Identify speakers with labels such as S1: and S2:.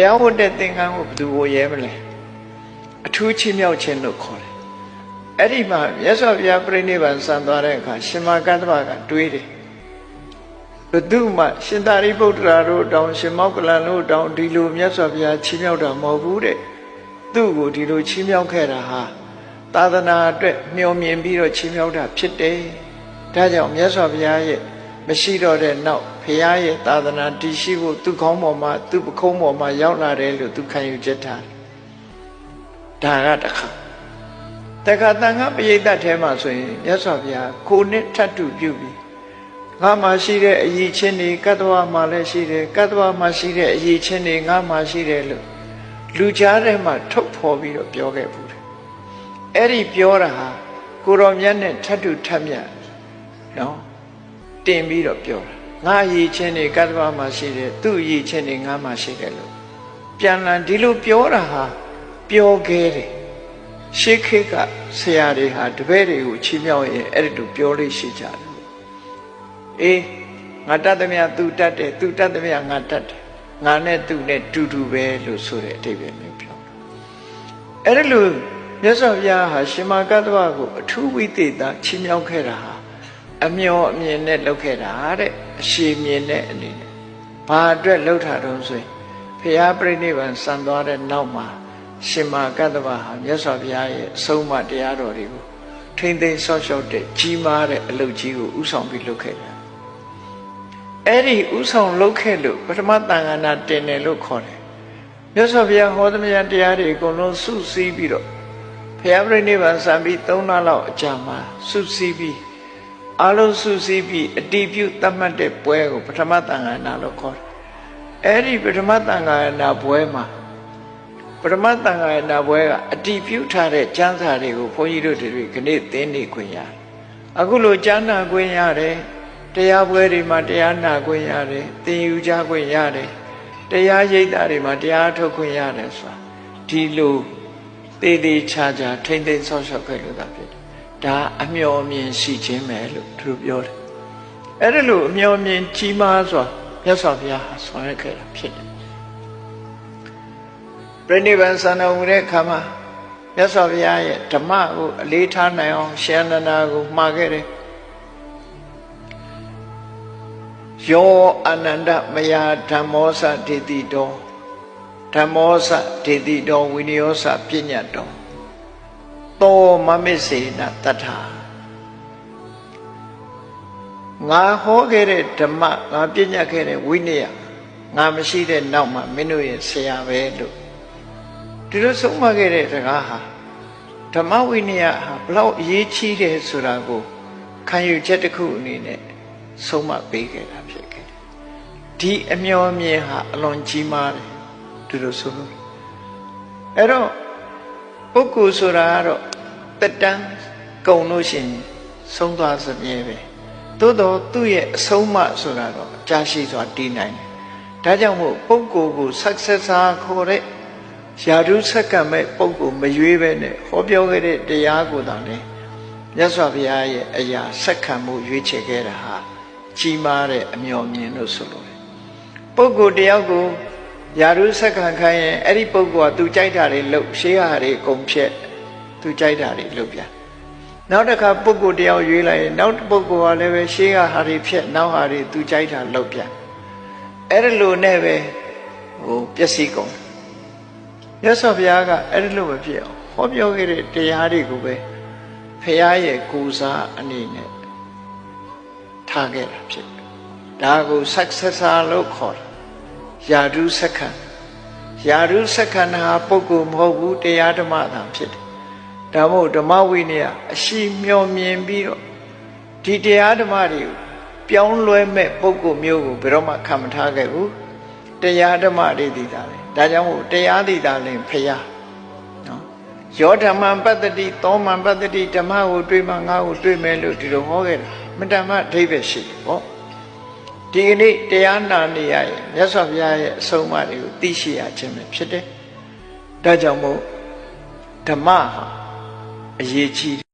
S1: တရားဝတ်တဲ့သင်္ကန်းကိုဘယ်သူကိုရဲမလဲအထူးချင်းမြောက်ခြင်းလို့ခေါ်တယ်အဲ့ဒီမှာမြတ်စွာဘုရားပြိဋိဘံစံသွားတဲ့အခါရှင်မကတ္တဗကတွေးတယ်ဘသူမှရှင်သာရိပုတ္တရာတို့တောင်ရှင်မောက္ကလန်တို့တောင်ဒီလိုမြတ်စွာဘုရားချီးမြှောက်တာမဟုတ်ဘူးတဲ့သူ့ကိုဒီလိုချီးမြှောက်ခဲ့တာဟာသာသနာအတွက်မျှော်မြင်ပြီးတော့ချီးမြှောက်တာဖြစ်တယ်ဒါကြောင့်မြတ်စွာဘုရားရဲ့ မရှိတော့တဲ့နောက်ဘုရားရဲ့သာသနာတည်ရှိဖို့သူ့ခေါင်းပေါ်မှာသူ့ပခုံးပေါ်မှာရောက်လာတယ်လို့သူခံယူချက်ထားတယ်ဒါကတစ်ခါတခါတန်ခါပရိသတ်ထဲမှာဆိုရင်မြတ်စွာဘုရားကိုနဲ့ထတ်တူပြုပြီးငါမှာရှိတဲ့အယီချင်းတွေကတ္တဝမှာလည်းရှိတယ်ကတ္တဝမှာရှိတဲ့အယီချင်းတွေငါမှာရှိတယ်လို့လူကြားထဲမှာထုတ်ဖော်ပြီးတော့ပြောခဲ့ဘူးတယ်အဲ့ဒီပြောတာဟာကိုတော်မြတ်နဲ့ထတ်တူထတ်မြတ်နော် တင်ပြီးတော့ပြောတာငါအယီချင်းတွေကတ္တဝမှာရှိတယ်သူ့အယီချင်းတွေငါမှာရှိတယ်လို့ပြန်လန်ဒီလိုပြောတာဟာပြောခဲ့တယ်ရှေးခေတ်ကဆရာတွေဟာတပည့်တွေကိုချီးမြှောက်ရင်အဲ့ဒီလိုပြောလို့ရှိကြတယ်အေးငါတတ်သမျှသူတတ်တယ်သူတတ်သမျှငါတတ်တယ်ငါနဲ့သူနဲ့တူတူပဲလို့ဆိုတဲ့အဓိပ္ပာယ်မျိုးပြောအဲ့ဒီလိုမြတ်စွာဘုရားဟာရှင်မကတ္တဝကိုအထူးဝိသေသချီးမြှောက်ခဲ့တာဟာ အမျော်အမြင်နဲ့လုပ်ခဲ့တာတဲ့အရှိမြင်တဲ့အနေနဲ့ဘာအတွက်လှုပ်တာတုံးဆိုရင်ဘုရားပြိဋိဘံစံသွားတဲ့နောက်မှာရှင်မာကတ္တဗဟာမြတ်စွာဘုရားရဲ့အဆုံးအမတရားတော်တွေကိုထိမ့်သိမ်းဆော့ရှော့တဲ့ကြီးမားတဲ့အလုပ်ကြီးကိုဥဆောင်ပြီးလုပ်ခဲ့တယ်။အဲ့ဒီဥဆောင်လုပ်ခဲ့လို့ပထမတန်ခါနာတင်တယ်လို့ခေါ်တယ်။မြတ်စွာဘုရားဟောသမျှတရားတွေအကုန်လုံးစုစည်းပြီးတော့ဘုရားပြိဋိဘံစံပြီး၃လလောက်အကြာမှာစုစည်းပြီး အလုံးစုစည်းပြီးအတိပြုသတ်မှတ်တဲ့ပွဲကိုပထမတန်ခါနာလို့ခေါ်တယ်။အဲ့ဒီပထမတန်ခါနာပွဲမှာပရမတန်ခါရဏဘွဲကအတီးပြုထားတဲ့ကျမ်းစာတွေကိုဘုန်းကြီးတို့တွေခဏသင်နေခွင့်ရတယ်။အခုလိုကျမ်းနာခွင့်ရတယ်။တရားပွဲတွေမှာတရားနာခွင့်ရတယ်။သင်ယူကြခွင့်ရတယ်။တရားရိပ်တာတွေမှာတရားထုတ်ခွင့်ရတယ်ဆိုတာဒီလိုသေးသေးချာချာထိမ့်သိမ့်ဆော့ဆော့ခဲ့လို့သာဖြစ်တယ်။ ဒါအမျော်မြင်ရှိခြင်းပဲလို့သူတို့ပြောတယ်။အဲ့ဒါလို့အမျော်မြင်ကြီးမားစွာမြတ်စွာဘုရားဟာဆောင်ရွက်ခဲ့တာဖြစ်တယ်ပြိဋိဘံစံတော်မူတဲ့အခါမှာမြတ်စွာဘုရားရဲ့ဓမ္မကိုအလေးထားနိုင်အောင်ရှင်နန္ဒာကိုမှာခဲ့တယ်ယောအနန္တမယဓမ္မောစဒေတိတောဓမ္မောစဒေတိတောဝိနယောစပညတ်တော သောမမစ္စေနတထာငါဟောခဲ့တဲ့ဓမ္မငါပညတ်ခဲ့တဲ့ဝိနည်းငါမရှိတဲ့နောက်မှာမင်းတို့ရဲ့ဆရာပဲလို့ဒီလိုဆုံးမခဲ့တဲ့စကားဟာဓမ္မဝိနည်းဟာဘလောက်အရေးကြီးတယ်ဆိုတာကိုခံယူချက်တစ်ခုအနေနဲ့ဆုံးမပေးခဲ့တာဖြစ်ခဲ့တယ်။ဒီအမျော်မြင်ဟာအလွန်ကြီးမားတယ်ဒီလိုဆိုလို့အဲ့တော့ပုဂ္ဂိုလ်ဆိုတာကတော့ တက်တန်းကုံလို့ရှိရင်ဆုံးသွားစမြဲပဲသို့တော့သူ့ရဲ့အဆုံးအမဆိုတာတော့ကြာရှိစွာတည်နိုင်တယ်ဒါကြောင့်မို့ပုဂ္ဂိုလ်ကို successor ခေါ်တဲ့ယာဓုဆက်ကံမဲ့ပုံကိုမရွေးပဲနဲ့ဟောပြောခဲ့တဲ့တရားကိုသာလေမြတ်စွာဘုရားရဲ့အရာဆက်ခံမှုရွေးချယ်ခဲ့တာဟာကြီးမားတဲ့အမျှော်မြင်လို့ဆိုလို့ပုဂ္ဂိုလ်တယောက်ကိုယာဓုဆက်ခံခိုင်းရင်အဲ့ဒီပုဂ္ဂိုလ်ကသူကြိုက်တာတွေလုပ်ရှေးဟာတွေအကုန်ဖြက် သူကြိုက်တာတွေလုပ်ပြန်နောက်တစ်ခါပုဂ္ဂိုလ်တယောက်ရွေးလိုက်ရင်နောက်ပုဂ္ဂိုလ်ကလည်းပဲရှေးဟာဟာတွေဖြက်နောက်ဟာတွေသူကြိုက်တာလုပ်ပြန်အဲ့ဒီလိုနဲ့ပဲဟိုပျက်စီးကုန်မြတ်စွာဘုရားကအဲ့ဒီလိုမဖြစ်အောင်ဟောပြောခဲ့တဲ့တရားတွေကိုပဲဖះရဲ့ကိုးစားအနေနဲ့ထားခဲ့တာဖြစ်တယ်။ဒါကို successor လို့ခေါ်တာ။ယာဓုစက္ကံယာဓုစက္ကံဟာပုဂ္ဂိုလ်မဟုတ်ဘူးတရားဓမ္မသာဖြစ်တယ်။ ဒါမို့ဓမ္မဝိနည်းအရှိမျောမြင်ပြီးတော့ဒီတရားဓမ္မတွေကိုပြောင်းလဲမဲ့ပုဂ္ဂိုလ်မျိုးကိုဘယ်တော့မှခံမထားခဲ့ဘူး။တရားဓမ္မတွေသိတာလေဒါကြောင့်မို့တရားသိတာလည်းဖျားနော်ယောဓမ္မပတ္တိသောမံပတ္တိဓမ္မကိုတွေးမှငါ့ကိုတွေးမယ်လို့ဒီလိုဟောခဲ့တာမတ္တမအဓိပ္ပာယ်ရှိတယ်ပေါ့ဒီကနေ့တရားနာနေရရင်မြတ်စွာဘုရားရဲ့အဆုံးအမတွေကိုသိရှိရခြင်းပဲဖြစ်တယ်ဒါကြောင့်မို့ဓမ္မဟာ အရေးကြီး